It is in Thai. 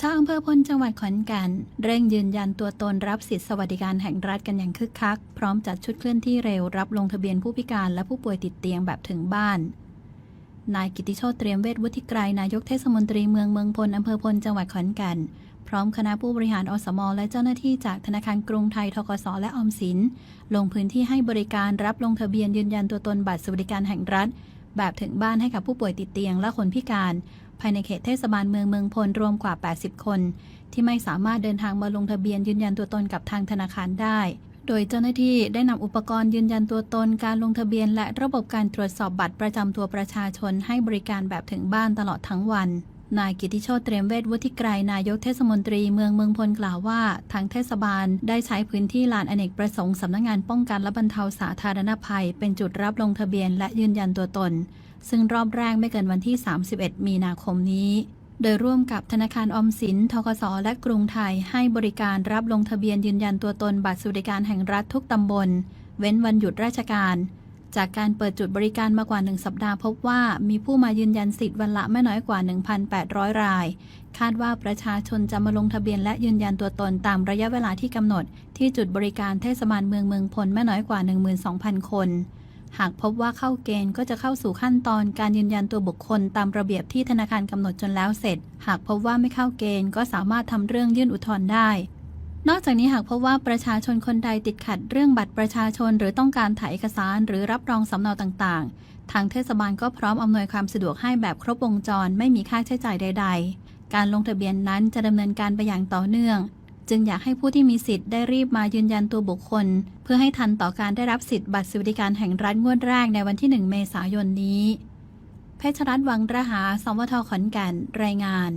ชาวอำเภอพลจังหวัดขอนแก่นเร่งยืนยันตัวตนรับสิทธิสวัสดิการแห่งรัฐกันอย่างคึกคัก พร้อมจัดชุดเคลื่อนที่เร็วรับลงทะเบียนผู้พิการและผู้ป่วยติดเตียงแบบถึงบ้านนายกิติโชตเตรียมเวชวุฒิไกรนายกเทศมนตรีเมืองเมืองพลอำเภอพลจังหวัดขอนแก่นพร้อมคณะผู้บริหารอสมและเจ้าหน้าที่จากธนาคารกรุงไทยทกสและออมสิน ลงพื้นที่ให้บริการรับลงทะเบียนยืนยันตัวตนบัตรสวัสดิการแห่งรัฐ แบบถึงบ้านให้กับผู้ป่วยติดเตียงและคนพิการ ภายในเขตเทศบาลเมืองเมืองพลรวมกว่า 80 คน ที่ไม่สามารถเดินทางมาลงทะเบียนยืนยันตัวตนกับทางธนาคารได้ โดยเจ้าหน้าที่ได้นำอุปกรณ์ยืนยันตัวตนการลงทะเบียน และระบบการตรวจสอบบัตรประจำตัวประชาชนให้บริการแบบถึงบ้านตลอดทั้งวัน นายกิติโชตเตรียมเวชวุฒิไกรนายกเทศมนตรีเมืองเมืองพลกล่าวว่า ทางเทศบาลได้ใช้พื้นที่ลานอเนกประสงค์สำนักงานป้องกันและบรรเทาสาธารณภัย เป็นจุดรับลงทะเบียนและยืนยันตัวตน ซึ่งรอบแรกไม่เกินวันที่ 31 มีนาคมนี้โดยร่วมกับธนาคารออมสิน ทกส และกรุงไทย ให้บริการรับลงทะเบียนยืนยันตัวตนบัตรสวัสดิการแห่งรัฐทุกตำบล เว้นวันหยุดราชการ จากการเปิดจุดบริการมากว่า 1 สัปดาห์พบว่ามีผู้มายืนยันสิทธิ์วันละไม่น้อยกว่า 1,800 ราย คาดว่าประชาชนจะมาลงทะเบียนและยืนยันตัวตนตามระยะเวลาที่กำหนด ที่จุดบริการเทศบาลเมืองเมืองพลไม่น้อยกว่า 12,000 คน หากพบว่าเข้าเกณฑ์ก็จะเข้าสู่ขั้นตอนการยืนยันตัวบุคคลตามระเบียบที่ธนาคารกำหนดจนแล้วเสร็จ หากพบว่าไม่เข้าเกณฑ์ก็สามารถทำเรื่องยื่นอุทธรณ์ได้ นอกจากนี้หากพบว่าประชาชนคนใดติดขัดเรื่องบัตรประชาชน หรือต้องการถ่ายเอกสารหรือรับรองสำเนาต่างๆ ทางเทศบาลก็พร้อมอำนวยความสะดวกให้แบบครบวงจรไม่มีค่าใช้จ่ายใด ๆ การลงทะเบียนนั้นจะดำเนินการไปอย่างต่อเนื่อง จึงอยากให้ผู้ที่มีสิทธิ์ได้รีบมายืนยันตัวบุคคล เพื่อให้ทันต่อการได้รับสิทธิ์บัตรสวัสดิการแห่งรัฐงวดแรกในวันที่ 1 เมษายนนี้ เพชรรัตน์วังระหา สวทขอนแก่น รายงาน